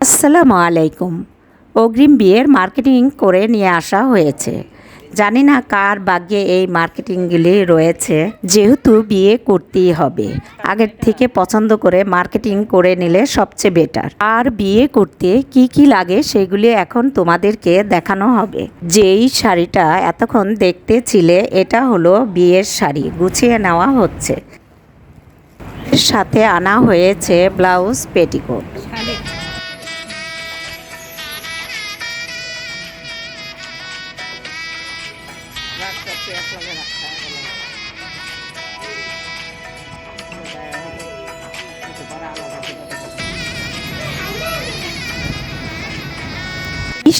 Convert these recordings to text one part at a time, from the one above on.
আসসালামু আলাইকুম। অগ্রিম বিয়ের মার্কেটিং করে নিয়ে আসা হয়েছে। জানি না কার ভাগ্যে এই মার্কেটিংগুলি রয়েছে। যেহেতু বিয়ে করতেই হবে। আগের থেকে পছন্দ করে মার্কেটিং করে নিলে সবচেয়ে বেটার। আর বিয়ে করতে কি কি লাগে সেগুলি এখন তোমাদেরকে দেখানো হবে। যেই শাড়িটা এতক্ষণ দেখতে ছিলে এটা হলো বিয়ের শাড়ি। গুছিয়ে নেওয়া হচ্ছে। সাথে আনা হয়েছে ব্লাউজ পেটিকোট।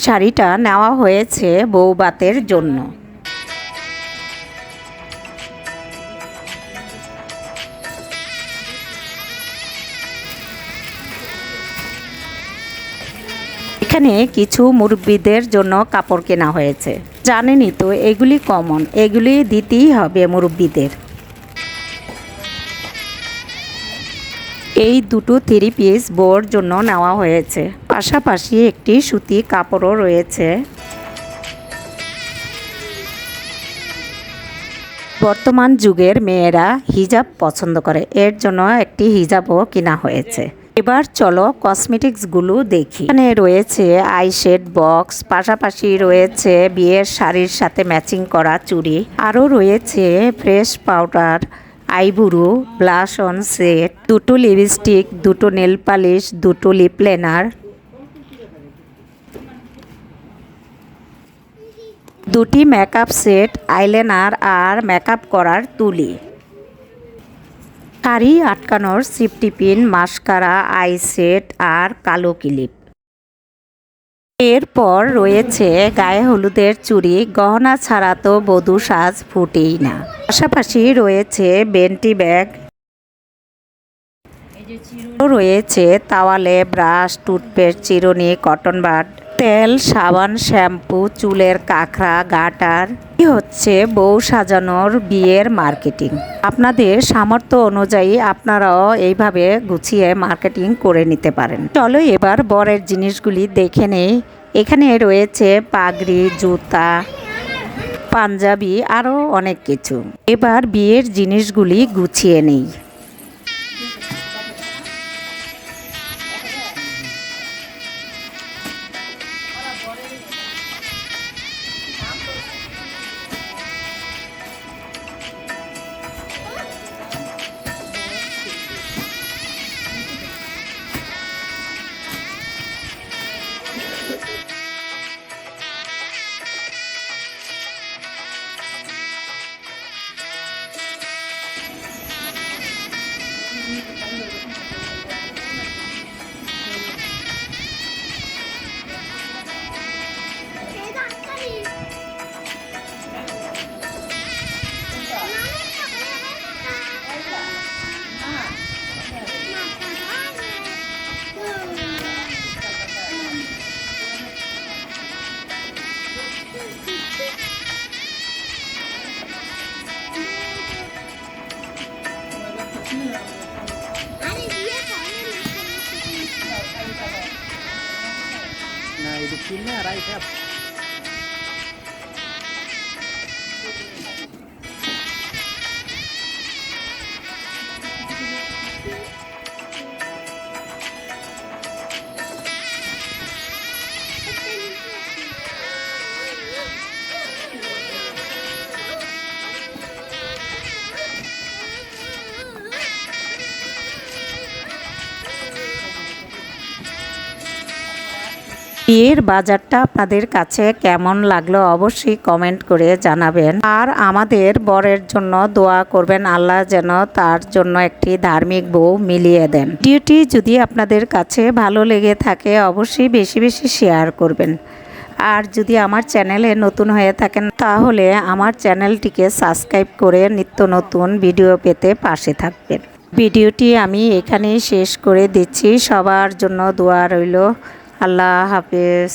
শাড়িটা নেওয়া হয়েছে বৌবাতের জন্য। এখানে কিছু মুরব্বীদের জন্য কাপড় কেনা হয়েছে। জানেনই তো, এগুলি কমন এগুলি দিতেই হবে মুরব্বীদের। এই দুটো থ্রি পিস বোর জন্য নেওয়া হয়েছে। পাশাপাশি একটি সুতি কাপড়ও রয়েছে। বর্তমান যুগের মেয়েরা হিজাব পছন্দ করে। এর জন্য একটি হিজাবও কেনা হয়েছে। এবার চলো কসমেটিক্সগুলো দেখি। এখানে রয়েছে আইশেড বক্স, পাশাপাশি রয়েছে বিয়ের শাড়ির সাথে ম্যাচিং করা চুড়ি, আরও রয়েছে fresh powder, eyebrow, blush on set, দুটো লিপস্টিক, দুটো নেল পালিশ, দুটো লিপ লাইনার দুটি মেকআপ সেট আইলাইনার আর মেকআপ করার তুলি। শাড়ি আটকানোর safety pin mascara, eye set আর কালো ক্লিপ। এরপর রয়েছে গায়ে হলুদের চুড়ি, গহনা ছাড়া তো বধু সাজ ফুটেই না। পাশাপাশি রয়েছে বেন্টি ব্যাগ, রয়েছে তাওয়ালে ব্রাশ, টুথপেস্ট, চিরুনি, কটন বাড তেল, সাবান, শ্যাম্পু, চুলের কাঁকড়া, গাটার হচ্ছে বউ সাজানোর বিয়ের মার্কেটিং। আপনাদের সামর্থ্য অনুযায়ী আপনারাও এইভাবে গুছিয়ে মার্কেটিং করে নিতে পারেন। চলো এবার বরের জিনিসগুলি দেখে নেই। এখানে রয়েছে পাগড়ি, জুতা, পাঞ্জাবি, আরও অনেক কিছু। এবার বিয়ের জিনিসগুলি গুছিয়ে নেই। ลูกชิ้นแม่อะไรครับ বিয়ের বাজারটা আপনাদের কাছে কেমন লাগল অবশ্যই কমেন্ট করে জানাবেন। আর আমাদের বরের জন্য দোয়া করবেন, আল্লাহ যেন তার জন্য একটি ধার্মিক বউ মিলিয়ে দেন। ভিডিওটি যদি আপনাদের কাছে ভালো লেগে থাকে, অবশ্যই বেশি বেশি শেয়ার করবেন। আর যদি আমার চ্যানেলে নতুন হয়ে থাকেন, তাহলে আমার চ্যানেলটিকে সাবস্ক্রাইব করে নিত্য নতুন ভিডিও পেতে পাশে থাকবেন। ভিডিওটি আমি এখানেই শেষ করে দিচ্ছি। সবার জন্য দোয়া রইল। আল্লাহ হাফেজ।